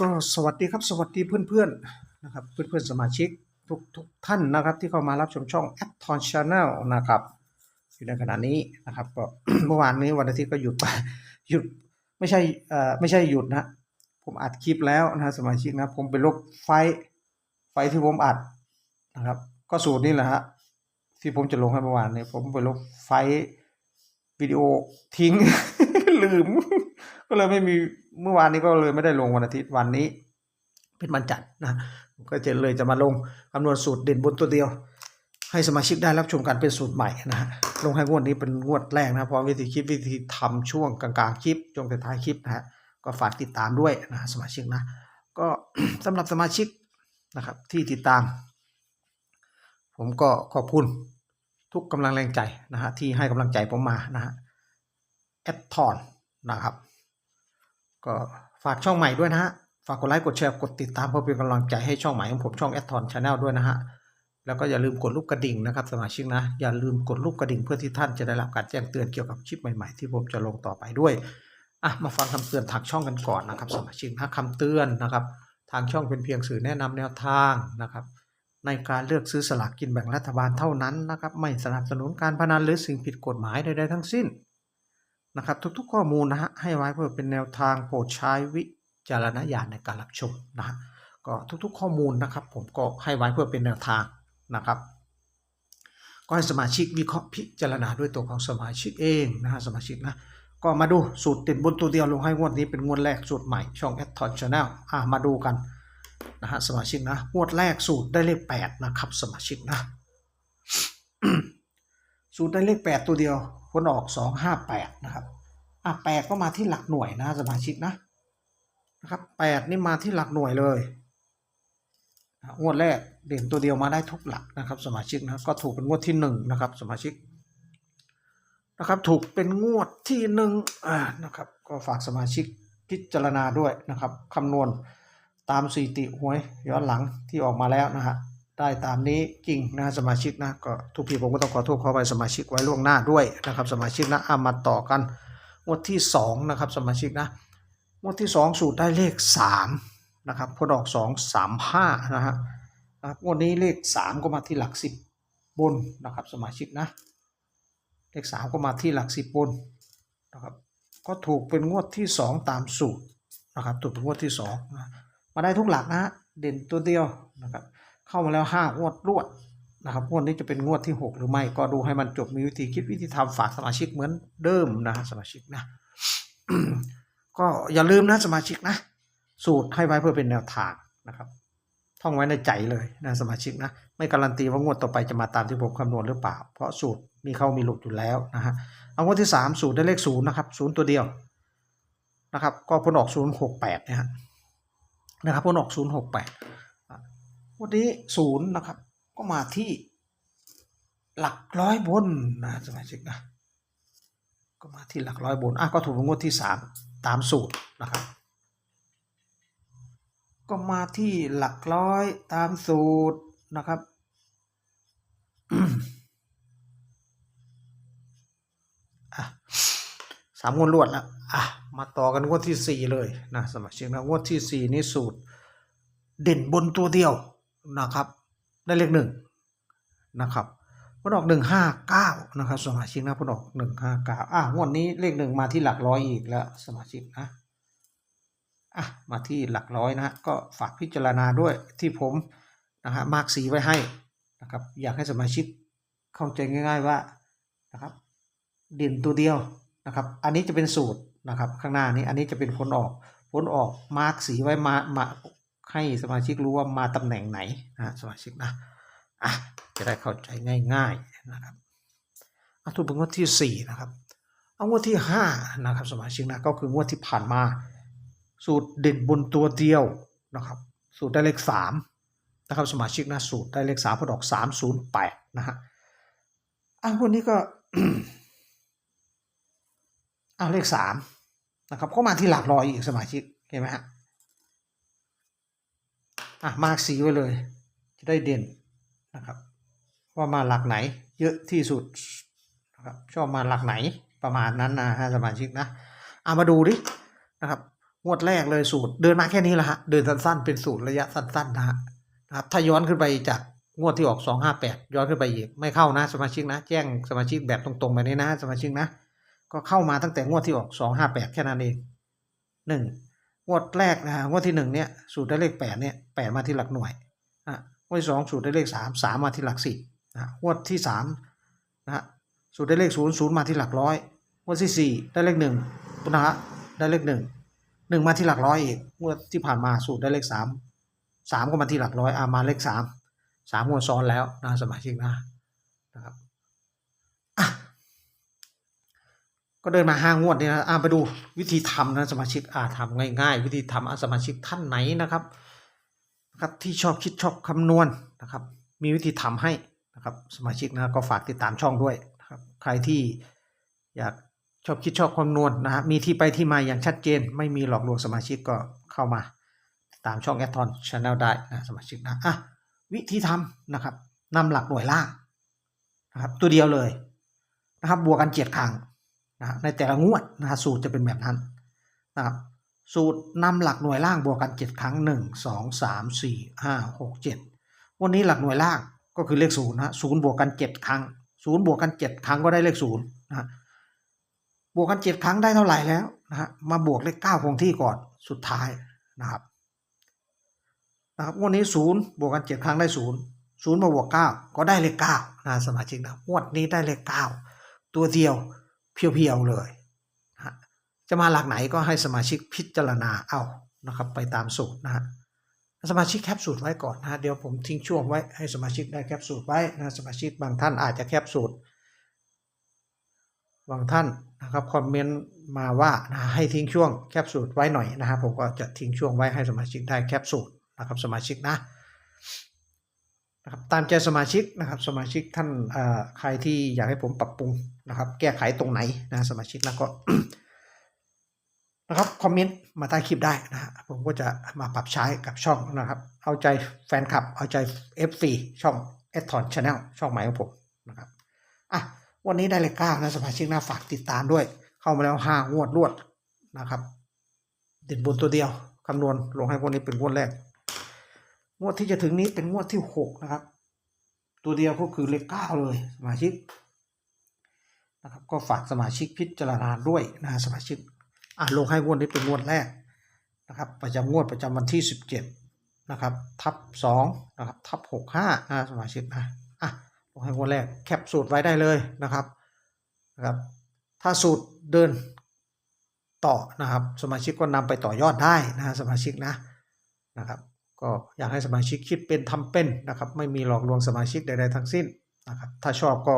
ก็สวัสดีครับสวัสดีเพื่อนๆนะครับเพื่อนๆสมาชิกทุกทุกท่านนะครับ ที่เข้ามารับชมช่อง a p t o n Channel นะครับ อยู่ในขณะนี้นะครับก็เมื่อวานนี้วันอาทิตย์ก็หยุดไปหยุดไม่ใช่เอ่อไม่ใช่หยุดนะ ผมอัดคลิปแล้วนะสมาชิกนะ ผมไปลบไฟล์ไฟล์ที่ผมอัดนะครับ ก็สูตรนี้แหละฮะที่ผมจะลงให้เมื่อวานนี้ผมไปลบไฟล์วิดีโอทิ้งลืม ก็เลยไม่มี เมื่อวานนี้ก็เลยไม่ได้ลงวันอาทิตย์วันนี้เป็นวันจันทร์นะก็จะเลยจะมาลงคำนวณสูตรเด่นบนตัวเดียว ให้สมาชิกได้รับชมกันเป็นสูตรใหม่นะฮะลงให้งวดนี้เป็นงวดแรกนะพร้อมวิธีคลิปวิธีทำช่วงกลางๆคลิปช่วงท้ายคลิปนะฮะก็ฝากติดตามด้วยนะสมาชิกนะ ก็สำหรับสมาชิกนะครับที่ติดตาม ผมก็ขอบคุณทุกกำลังแรงใจนะฮะที่ให้กำลังใจผมมานะฮะแอดทอนนะครับ ก็ฝากช่องใหม่ด้วยนะฮะ ฝากกดไลค์กดแชร์กดติดตามเพื่อเป็นกำลังใจให้ช่องใหม่ของผมช่องแอดทอนชาแนลด้วยนะฮะ แล้วก็อย่าลืมกดรูปกระดิ่งนะครับสมาชิกนะ อย่าลืมกดรูปกระดิ่งเพื่อที่ท่านจะได้รับการแจ้งเตือนเกี่ยวกับคลิปใหม่ๆ ที่ผมจะลงต่อไปด้วยอะมาฟังคำเตือนทางช่องกันก่อนนะครับสมาชิกนะคำเตือนนะครับ ทางช่องเป็นเพียงสื่อแนะนำแนวทางนะครับในการเลือกซื้อสลากกินแบ่งรัฐบาลเท่านั้นนะครับ ไม่สนับสนุนการพนันหรือสิ่งผิดกฎหมายใดๆทั้งสิ้น นะครับ ทุกๆข้อมูลนะฮะให้ไว้เพื่อเป็นแนวทางโปรดใช้วิจารณญาณในการรับชมนะฮะก็ทุกๆข้อมูลนะครับ ผมก็ให้ไว้เพื่อเป็นแนวทางนะครับก็ให้สมาชิกวิเคราะห์พิจารณาด้วยตัวของสมาชิกเองนะฮะสมาชิกนะก็มาดูสูตรติดบนตัวเดียวลงให้งวดนี้เป็นงวดแรกสูตรใหม่ช่องแอดทอนชาแนลอะมาดูกันนะฮะสมาชิกนะงวดแรกสูตรได้เลขแปดนะครับสมาชิกนะ สูตรได้เลขแปดตัวเดียว ผลออกสองห้าแปดนะครับ อะแปดก็มาที่หลักหน่วยนะสมาชิกนะนะครับแปดนี่มาที่หลักหน่วยเลยงวดแรกเด่นตัวเดียวมาได้ทุกหลักนะครับ สมาชิกนะก็ถูกเป็นงวดที่หนึ่งนะครับ สมาชิกนะครับ ถูกเป็นงวดที่หนึ่งอ่านะครับ ก็ฝากสมาชิกพิจารณาด้วยนะครับคำนวณตามสถิติหวยย้อนหลังที่ออกมาแล้วนะฮะ ได้ตามนี้จริงนะสมาชิกนะก็ทุกทีผมก็ต้องขอโทษขอไปสมาชิกไว้ล่วงหน้าด้วยนะครับสมาชิกนะเอามาต่อกันงวดที่สองนะครับสมาชิกนะงวดที่สองสูตรได้เลขสามนะครับพอดอกสองสามห้านะฮะนะงวดนี้เลขสามก็มาที่หลักสิบบนนะครับสมาชิกนะเลขสามก็มาที่หลักสิบบนนะครับก็ถูกเป็นงวดที่สองตามสูตรนะครับถูกเป็นงวดที่สองนะมาได้ทุกหลักนะฮะเด่นตัวเดียวนะครับ เข้ามาแล้วห้างวดรวดนะครับงวดนี้จะเป็นงวดที่ 6 หรือไม่ก็ดูให้มันจบมีวิธีคิดวิธีทำฝากสมาชิกเหมือนเดิมนะสมาชิกนะก็อย่าลืมนะสมาชิกนะ สูตรให้ไว้เพื่อเป็นแนวทางนะครับท่องไว้ในใจเลยนะสมาชิกนะ ไม่การันตีว่างวดต่อไปจะมาตามที่ผมคำนวณหรือเปล่า เพราะสูตรมีเข้ามีหลุดอยู่แล้วนะฮะเอางวดที่ 3 สูตรได้เลขศูนย์นะครับศูนย์ตัวเดียวนะครับ ก็ผลออกศูนย์หกแปดนะฮะนะครับผลออกศูนย์หกแปด วันนี้ศูนย์นะครับ ก็มาที่หลักร้อยบนนะสมาชิกนะก็มาที่หลักร้อยบนอะก็ถูกงวดที่สามตามสูตรนะครับ ก็มาที่หลักร้อยตามสูตรนะครับอะสามงวดรวดแล้วอะมาต่อกันงวดที่สี่เลยนะสมาชิกนะงวดที่สี่นี่สูตร เด่นบนตัวเดียว นะครับ ได้เลขหนึ่งนะครับพนออกหนึ่งห้าเก้านะครับ สมาชิกนะพนออกหนึ่งห้าเก้าอะงวดนี้เลขหนึ่งมาที่หลักร้อยอีกแล้วสมาชิกนะอะมาที่หลักร้อยนะฮะก็ฝากพิจารณาด้วยที่ผมนะฮะมาร์กสีไว้ให้นะครับ อยากให้สมาชิกเข้าใจง่าย ๆว่านะครับเด่นตัวเดียวนะครับ อันนี้จะเป็นสูตรนะครับ ข้างหน้านี้อันนี้จะเป็นผลออกผลออกมาร์กสีไว้มามา ให้สมาชิกรู้ว่ามาตำแหน่งไหนนะสมาชิกนะอะจะได้เข้าใจง่าย ๆนะครับเอาถูกเป็นงวดที่สี่นะครับ เอางวดที่ห้านะครับสมาชิกนะก็คืองวดที่ผ่านมา สูตรเด่นบนตัวเดียวนะครับ สูตรได้เลขสามนะครับสมาชิกนะสูตรได้เลขสามผลออกสามศูนย์แปดนะฮะอะวันนี้ก็อ้าวเลขสามนะครับก็มาที่หลักร้อยอีกสมาชิกเห็นไหมฮะ อะมาร์กสีไว้เลย จะได้เด่นนะครับว่ามาหลักไหนเยอะที่สุดนะครับชอบมาหลักไหนประมาณนั้นนะฮะสมาชิกนะเอามาดูดินะครับงวดแรกเลยสูตรเดินมาแค่นี้แหละฮะเดินสั้นๆเป็นสูตรระยะสั้นๆนะฮะนะครับถ้าย้อนขึ้นไปจากงวดที่ออกสองห้าแปดย้อนขึ้นไปอีกไม่เข้านะ สมาชิกนะ แจ้งสมาชิกแบบตรงๆไปนี้นะ สมาชิกนะ ก็เข้ามาตั้งแต่งวดที่ออกสองห้าแปดแค่นั้นเองหนึ่ งวดแรกนะฮะงวดที่หนึ่งเนี่ยสูตรได้เลขแปดเนี่ยแปดมาที่หลักหน่วยอะงวดที่สองสูตรได้เลขสามสามมาที่หลักสิบนะงวดที่สามนะฮะสูตรได้เลขศูนย์ศูนย์มาที่หลักร้อยงวดที่สี่ได้เลขหนึ่งนะฮะได้เลขหนึ่งหนึ่งมาที่หลักร้อยอีกงวดที่ผ่านมาสูตรได้เลขสามสามก็มาที่หลักร้อยอ่ามาเลขสามสามงวดซ้อนแล้วนะสมาชิกนะนะครับอะ ก็เดินมาห้างวดเนี่ยนะอ่าไปดูวิธีทำนะสมาชิกอ่าทำง่าย ๆ วิธีทำอะสมาชิกท่านไหนนะครับนะครับที่ชอบคิดชอบคำนวณนะครับ มีวิธีทำให้นะครับสมาชิกนะก็ฝากติดตามช่องด้วยนะครับใครที่อยากชอบคิดชอบคำนวณนะฮะมีที่ไปที่มาอย่างชัดเจน ไม่มีหลอกลวงสมาชิกก็เข้ามาติดตามช่องแอดทอนชาแนลได้นะสมาชิกนะอะวิธีทำนะครับนำหลักหน่วยล่างนะครับตัวเดียวเลยนะครับบวกกันเจ็ดครั้ง นะในแต่ละงวดนะฮะสูตรจะเป็นแบบนั้นนะครับสูตรนำหลักหน่วยล่างบวกกันเจ็ดครั้งหนึ่งสองสามสี่ห้าหกเจ็ดวันนี้หลักหน่วยล่างก็คือเลขศูนย์นะศูนย์บวกกันเจ็ดครั้งศูนย์บวกกันเจ็ดครั้งก็ได้เลขศูนย์นะฮะบวกกันเจ็ดครั้งได้เท่าไหร่แล้วนะฮะมาบวกเลขเก้าคงที่ก่อนสุดท้ายนะครับนะครับวันนี้ศูนย์บวกกันเจ็ดครั้งได้ศูนย์ศูนย์มาบวกเก้าก็ได้เลขเก้านะสมาชิกนะงวดนี้ได้เลขเก้าตัวเดียว เพียวๆเลยจะมาหลักไหนก็ให้สมาชิกพิจารณาเอานะครับไปตามสูตรนะฮะสมาชิกแคปสูตรไว้ก่อนนะฮะเดี๋ยวผมทิ้งช่วงไว้ให้สมาชิกได้แคปสูตรไว้นะสมาชิกบางท่านอาจจะแคปสูตรบางท่านนะครับคอมเมนต์มาว่านะให้ทิ้งช่วงแคปสูตรไว้หน่อยนะครับผมก็จะทิ้งช่วงไว้ให้สมาชิกได้แคปสูตรนะครับสมาชิกนะ นะครับตามใจสมาชิกนะครับสมาชิกท่านใครที่อยากให้ผมปรับปรุงนะครับ แก้ไขตรงไหนนะสมาชิกแล้วก็นะครับคอมเมนต์มาใต้คลิปได้นะผมก็จะมาปรับใช้กับช่องนะครับ เอาใจแฟนคลับ เอาใจ FC ช่องเอทอนชาแนลช่องใหม่ของผมนะครับอะวันนี้ได้เลขเก้านะสมาชิกนะฝากติดตามด้วย เข้ามาแล้วห้างวดรวดนะครับเด่นบนตัวเดียวคำนวณลงให้พวกนี้เป็นงวดแรก งวดที่จะถึงนี้เป็นงวดที่หกนะครับ ตัวเดียวก็คือเลขเก้าเลยสมาชิกนะครับก็ฝากสมาชิกพิจารณาด้วยนะสมาชิกอะลงให้งวดนี้เป็นงวดแรกนะครับ ประจำงวดประจำวันที่สิบเจ็ดนะครับทับสองนะครับทับหกห้านะสมาชิกนะอะลงให้งวดแรกแคปสูตรไว้ได้เลยนะครับนะครับถ้าสูตรเดินต่อนะครับ สมาชิกก็นำไปต่อยอดได้นะสมาชิกนะนะครับ ก็อยากให้สมาชิกคิดเป็นทำเป็นนะครับ ไม่มีหลอกลวงสมาชิกใดๆทั้งสิ้นนะครับ ถ้าชอบก็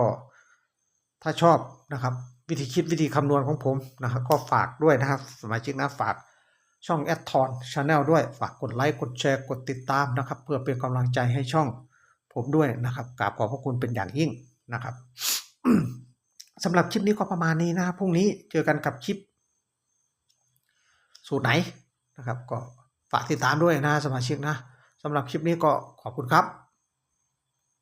ถ้าชอบนะครับ วิธีคิดวิธีคำนวณของผมนะครับ ก็ฝากด้วยนะครับ สมาชิกนะฝากช่องแอดทอนชาแนลด้วยฝากกดไลค์กดแชร์กดติดตามนะครับ เพื่อเป็นกำลังใจให้ช่องผมด้วยนะครับกราบขอบพระคุณเป็นอย่างยิ่งนะครับสำหรับคลิปนี้ก็ประมาณนี้นะครับพรุ่งนี้เจอกันกับคลิป สูตรไหนนะครับก็ ฝากติดตามด้วยนะสมาชิกนะสำหรับคลิปนี้ก็ขอบคุณครับ